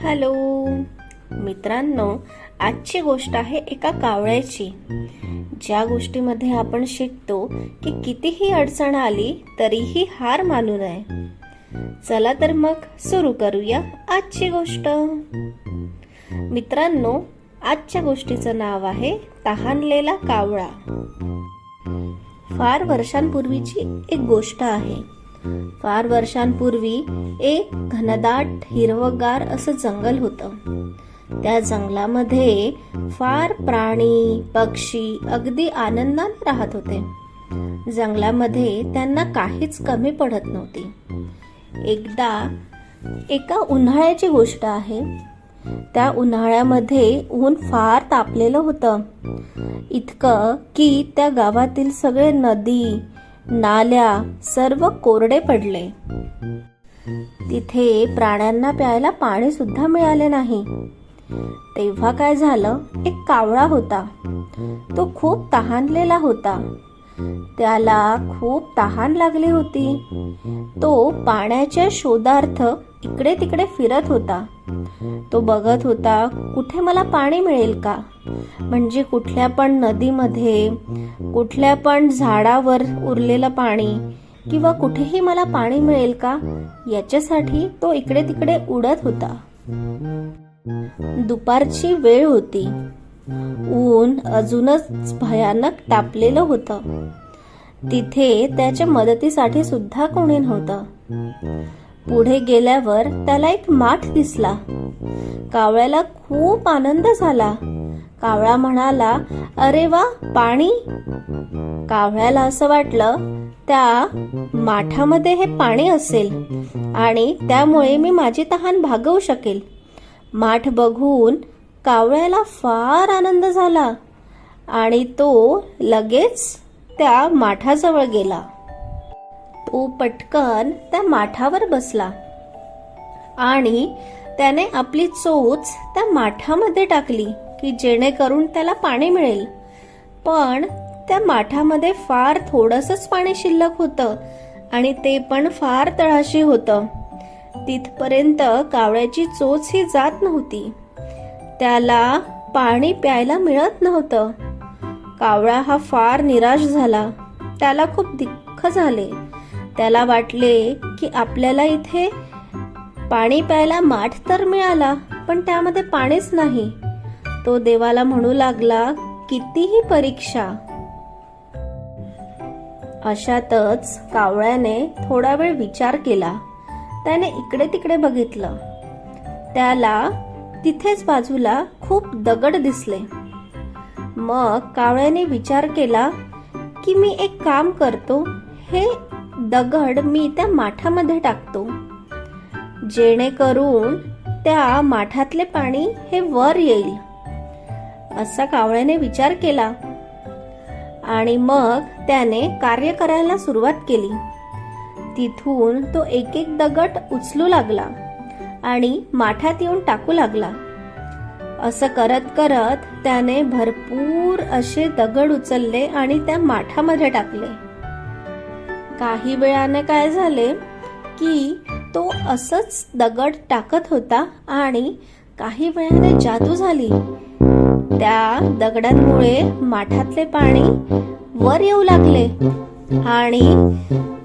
Hello. मित्रांनो आजची गोष्ट आहे एका कावळ्याची. ज्या गोष्टीमध्ये आपण शिकतो की कितीही अडचण आली तरीही हार मानू नये. चला तर मग सुरू करूया आजची गोष्ट. मित्रांनो आजच्या गोष्टीचं नाव आहे तहानलेला कावळा. फार वर्षांपूर्वीची एक गोष्ट आहे. फार वर्षांपूर्वी एक घनदाट हिरवगार असं जंगल होतं. त्या जंगलामध्ये फार प्राणी पक्षी अगदी आनंदाने राहत होते. जंगलामध्ये त्यांना काहीच कमी पडत नव्हती. एकदा एका उन्हाळ्याची गोष्ट आहे. त्या उन्हाळ्यामध्ये ऊन फार तापलेलं होतं. इतकं की त्या गावातील सगळे नदी नाल्या सर्व कोरडे पडले. तिथे प्राण्यांना प्यायला पाणी सुद्धा मिळाले नाही. तेव्हा काय झालं? एक कावळा होता. तो खूप तहानलेला होता. त्याला खूप तहान लागली होती. तो पाण्याच्या शोधार्थ इकडे तिकडे फिरत होता. तो बघत होता कुठे मला पाणी मिळेल का? म्हणजे कुठल्या पण नदीमध्ये कुठल्या पण झाडावर उरलेलं पाणी किंवा कुठेही मला पाणी मिळेल का? याच्यासाठी तो इकडे तिकडे उडत होता. दुपारची वेळ होती. ऊन अजूनच भयानक तापलेलं होतं. तिथे त्याच्या मदतीसाठी सुद्धा कोणी नव्हतं. पुढे गेल्यावर त्याला एक माठ दिसला. कावळ्याला खूप आनंद झाला. कावळा म्हणाला अरे वा पाणी. कावळ्याला असं वाटलं त्या माठामध्ये हे पाणी असेल आणि त्यामुळे मी माझी तहान भागवू शकेल. माठ बघून कावळ्याला फार आनंद झाला आणि तो लगेच त्या माठाजवळ गेला. तो पटकन त्या माठावर बसला आणि त्याने आपली चोच त्या माठामध्ये टाकली की जेणेकरून त्याला पाणी मिळेल. पण त्या माठामध्ये फार थोडंसंच पाणी शिल्लक होतं आणि ते पण फार तळाशी होतं. तिथपर्यंत कावळ्याची चोच ही जात नव्हती. त्याला पाणी प्यायला मिळत नव्हतं. कावळा हा फार निराश झाला. त्याला खूप दुःख झाले. त्याला वाटले की आपल्याला इथे पाणी प्यायला माठ तर मिळाला पण त्यामध्ये पाणीच नाही. तो देवाला म्हणू लागला कितीही परीक्षा. अशातच कावळ्याने थोडा वेळ विचार केला. त्याने इकडे तिकडे बघितलं. त्याला तिथेच बाजूला खूप दगड दिसले. मग कावळ्याने विचार केला की मी एक काम करतो. हे दगड मी त्या माठामध्ये टाकतो. जेणेकरून त्या माठातले पाणी हे वर येईल. असा कावळ्याने विचार केला. आणि मग त्याने कार्य करायला सुरुवात केली. तिथून तो एक एक दगड उचलू लागला. आणि माठात येऊन टाकू लागला. असं करत करत त्याने भरपूर असे दगड उचलले आणि त्या माठामध्ये टाकले. काही वेळाने काय झाले की तो असच दगड टाकत होता आणि काही वेळाने जादू झाली. त्या दगडांमुळे माठातले पाणी वर येऊ लागले आणि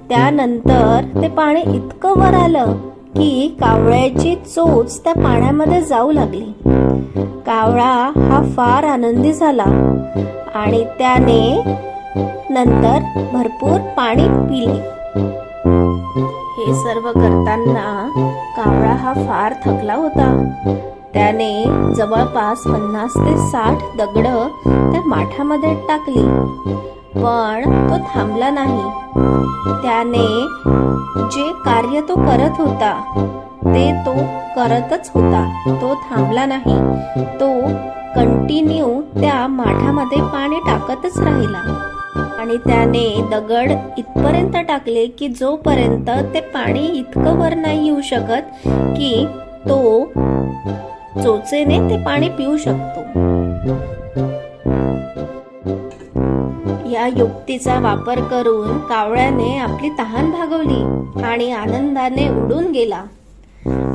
त्यानंतर ते पाणी इतकं वर आलं की कावळ्याची चोच त्या पाण्यामध्ये जाऊ लागली. कावळा हा फार आनंदी झाला आणि त्याने नंतर भरपूर पाणी पिले. हे सर्व करताना कावळा हा फार थकला होता. त्याने जवळपास पन्नास ते साठ दगड त्या माठामध्ये टाकली. पण तो थांबला नाही. त्याने जे कार्य तो करत होता ते तो करतच होता. तो थांबला नाही. तो कंटिन्यू त्या माठामध्ये पाणी टाकतच राहिला. आणि त्याने दगड इथपर्यंत टाकले की जोपर्यंत ते पाणी इतकं वर नाही येऊ शकत की तो चोचेने ते पाणी पिऊ शकतो. या युक्तीचा वापर करून कावळ्याने आपली तहान भागवली आणि आनंदाने उडून गेला.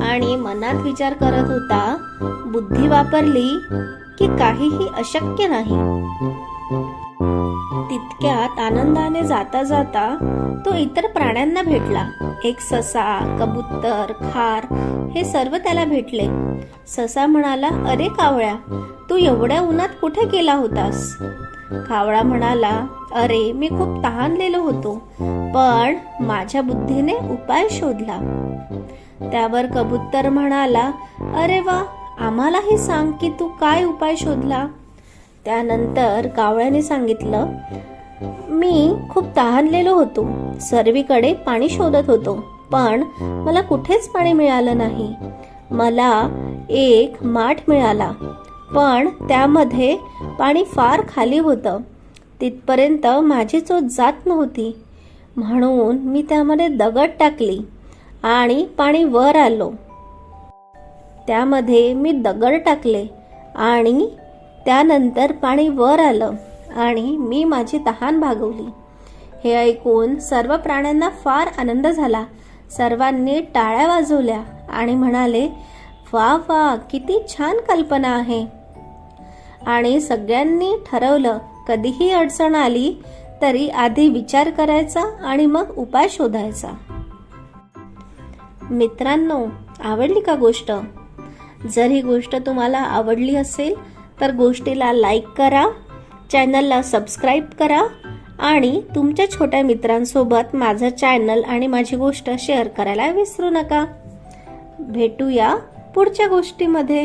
आणि मनात विचार करत होता बुद्धी वापरली की काहीही अशक्य नाही. तितक्यात आनंदाने जाता जाता तो इतर प्राण्यांना भेटला. एक ससा कबूतर खार हे सर्व त्याला भेटले. ससा म्हणाला अरे कावळ्या तू एवढ्या उन्हात कुठे गेला होतास? कावळा म्हणाला अरे मी खूप तहानलेलो होतो पण माझ्या बुद्धीने उपाय शोधला. त्यावर कबूतर म्हणाला अरे वा आम्हालाही सांग की तू काय उपाय शोधला. त्यानंतर कावळ्याने सांगितलं मी खूप तहानलेलो होतो सर्वीकडे पाणी शोधत होतो पण मला कुठेच पाणी मिळालं नाही. मला एक माठ मिळाला पण त्यामध्ये पाणी फार खाली होतं. तिथपर्यंत माझी चोच जात नव्हती. म्हणून मी त्यामध्ये दगड टाकली आणि पाणी वर आलो. त्यामध्ये मी दगड टाकले आणि त्यानंतर पाणी वर आलं आणि मी माझी तहान भागवली. हे ऐकून सर्व प्राण्यांना फार आनंद झाला. सर्वांनी टाळ्या वाजवल्या आणि म्हणाले वा वा किती छान कल्पना आहे. आणि सगळ्यांनी ठरवलं कधीही अडचण आली तरी आधी विचार करायचा आणि मग उपाय शोधायचा. मित्रांनो आवडली का गोष्ट? जर ही गोष्ट तुम्हाला आवडली असेल तर गोष्टीला लाईक करा चॅनलला सबस्क्राईब करा आणि तुमच्या छोट्या मित्रांसोबत माझं चॅनल आणि माझी गोष्ट शेअर करायला विसरू नका. भेटूया पुढच्या गोष्टीमध्ये.